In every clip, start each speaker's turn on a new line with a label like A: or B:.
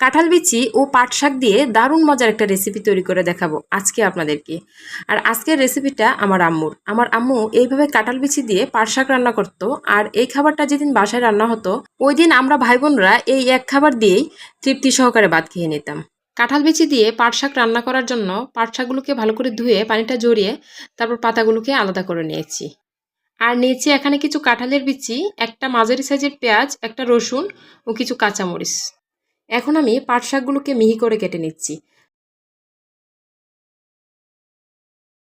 A: কাঁঠাল বিচি ও পাট শাক দিয়ে দারুণ মজার একটা রেসিপি তৈরি করে দেখাবো আজকে আপনাদেরকে। আর আজকের রেসিপিটা আমার আম্মুর। আমার আম্মু এইভাবে কাঁঠাল বিচি দিয়ে পাট শাক রান্না করতো আর এই খাবারটা যেদিন বাসায় রান্না হতো ওই দিন আমরা ভাই বোনরা এই এক খাবার দিয়েই তৃপ্তি সহকারে ভাত খেয়ে নিতাম। কাঁঠাল বিচি দিয়ে পাট শাক রান্না করার জন্য পাট শাকগুলোকে ভালো করে ধুয়ে পানিটা জড়িয়ে তারপর পাতাগুলোকে আলাদা করে নিয়েছি। আর নিয়েছি এখানে কিছু কাঁঠালের বিচি, একটা মাঝারি সাইজের পেঁয়াজ, একটা রসুন ও কিছু কাঁচামরিচ। এখন আমি পাট শাকগুলোকে মিহি করে কেটে নিচ্ছি।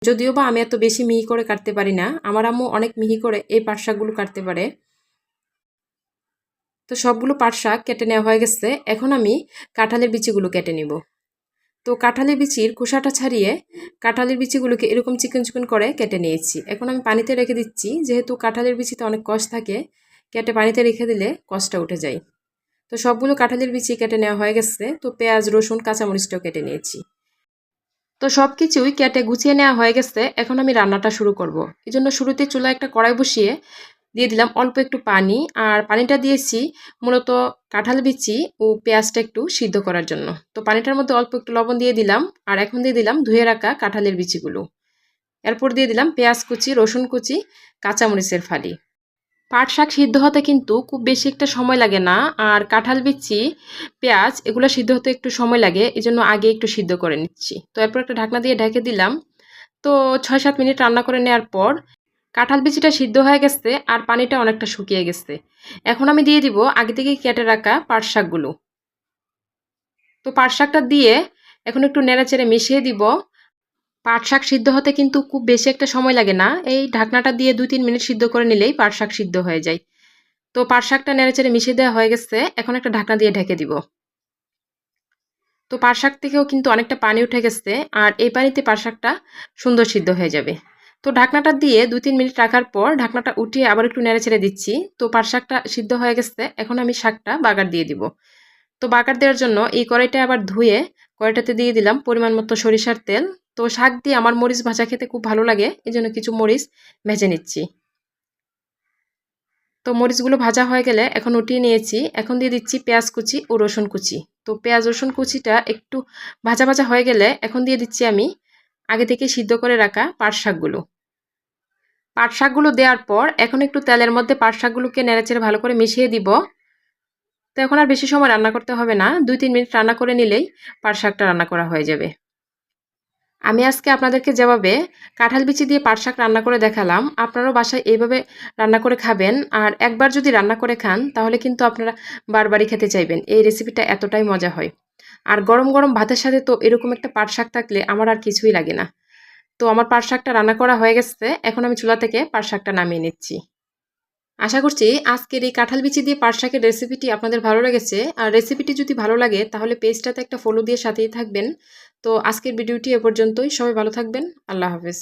A: যদিও বা আমি এত বেশি মিহি করে কাটতে পারি না, আমার আম্মু অনেক মিহি করে এই পাট শাকগুলো কাটতে পারে। তো সবগুলো পাট শাক কেটে নেওয়া হয়ে গেছে, এখন আমি কাঁঠালের বিচিগুলো কেটে নিব। তো কাঁঠালের বিচির খোসাটা ছাড়িয়ে কাঁঠালের বিচিগুলোকে এরকম চিকন চিকন করে কেটে নিয়েছি। এখন আমি পানিতে রেখে দিচ্ছি, যেহেতু কাঁঠালের বিচিতে অনেক কষ থাকে, কেটে পানিতে রেখে দিলে কষটা উঠে যায়। তো সবগুলো কাঁঠালের বিচি কেটে নেওয়া হয়ে গেছে। তো পেঁয়াজ, রসুন, কাঁচামরিচটাও কেটে নিয়েছি। তো সব কিছুই কেটে গুছিয়ে নেওয়া হয়ে গেছে। এখন আমি রান্নাটা শুরু করব। এই জন্য শুরুতে চুলা একটা কড়াই বসিয়ে দিয়ে দিলাম অল্প একটু পানি। আর পানিটা দিয়েছি মূলত কাঁঠাল বিচি ও পেঁয়াজটা একটু সিদ্ধ করার জন্য। তো পানিটার মধ্যে অল্প একটু লবণ দিয়ে দিলাম। আর এখন দিয়ে দিলাম ধুয়ে রাখা কাঁঠালের বিচিগুলো। এরপর দিয়ে দিলাম পেঁয়াজ কুচি, রসুন কুচি, কাঁচামরিচের ফালি। পাট শাক সিদ্ধ হতে কিন্তু খুব বেশি একটা সময় লাগে না, আর কাঁঠাল, বিচি, পেঁয়াজ এগুলো সিদ্ধ হতে একটু সময় লাগে এই জন্য আগে একটু সিদ্ধ করে নিচ্ছি। তো এরপর একটা ঢাকনা দিয়ে ঢেকে দিলাম। তো ছয় সাত মিনিট রান্না করে নেওয়ার পর কাঁঠাল, বিচিটা সিদ্ধ হয়ে গেছে আর পানিটা অনেকটা শুকিয়ে গেছে। এখন আমি দিয়ে দিব আগে থেকে কেটে রাখা পাট শাকগুলো। তো পাট শাকটা দিয়ে এখন একটু নেড়াচেড়ে মিশিয়ে দিব। পাট শাক সিদ্ধ হতে কিন্তু খুব বেশি একটা সময় লাগে না। এই ঢাকনাটা দিয়ে দুই তিন মিনিট সিদ্ধ করে নিলেই পাট শাক সিদ্ধ হয়ে যায়। তো পাট শাকটা নেড়েচেড়ে মিশিয়ে দেওয়া হয়ে গেছে। এখন একটা ঢাকনা দিয়ে ঢেকে দিব। তো পাট শাক থেকেও কিন্তু অনেকটা পানি উঠে গেছে আর এই পানিতে পাট শাকটা সুন্দর সিদ্ধ হয়ে যাবে। তো ঢাকনাটা দিয়ে দুই তিন মিনিট রাখার পর ঢাকনাটা উঠিয়ে আবার একটু নেড়ে ছেড়ে দিচ্ছি। তো পাট শাকটা সিদ্ধ হয়ে গেছে। এখন আমি শাকটা বাগার দিয়ে দিব। তো বাগার দেওয়ার জন্য এই কড়াইটা আবার ধুয়ে কড়াইটাতে দিয়ে দিলাম পরিমাণ মতো সরিষার তেল। তো শাক দিয়ে আমার মরিচ ভাজা খেতে খুব ভালো লাগে এই জন্য কিছু মরিচ ভেজে নিচ্ছি। তো মরিচগুলো ভাজা হয়ে গেলে এখন উঠিয়ে নিয়েছি, এখন দিয়ে দিচ্ছি পেঁয়াজ কুচি ও রসুন কুচি। তো পেঁয়াজ, রসুন কুচিটা একটু ভাজা ভাজা হয়ে গেলে এখন দিয়ে দিচ্ছি আমি আগে থেকে সিদ্ধ করে রাখা পাট শাকগুলো। পাট শাকগুলো দেওয়ার পর এখন একটু তেলের মধ্যে পাট শাকগুলোকে নেড়েচেড়ে ভালো করে মিশিয়ে দিব। তো এখন আর বেশি সময় রান্না করতে হবে না, দুই তিন মিনিট রান্না করে নিলেই পাট শাকটা রান্না করা হয়ে যাবে। আমি আজকে আপনাদেরকে যেভাবে কাঁঠাল বিচি দিয়ে পাট শাক রান্না করে দেখালাম। আপনারাও বাসায় এইভাবে রান্না করে খাবেন। আর একবার যদি রান্না করে খান, তাহলে কিন্তু আপনারা বারবারই খেতে চাইবেন। এই রেসিপিটা এতটাই মজা হয়। আর গরম গরম ভাতের সাথে তো এরকম একটা পাট শাক থাকলে আমার আর কিছুই লাগে না। তো আমার পাট শাকটা রান্না করা হয়ে গেছে। এখন আমি চুলা থেকে পাট শাকটা নামিয়ে নিচ্ছি। আশা করছি আজকের এই কাঁঠাল বিচি দিয়ে পাটশাকের রেসিপিটি আপনাদের ভালো লেগেছে। আর রেসিপিটি যদি ভালো লাগে, তাহলে পেজটাতে একটা ফলো দিয়ে সাথেই থাকবেন। তো আজকের ভিডিওটি এ পর্যন্তই। সবাই ভালো থাকবেন। আল্লাহ হাফেজ।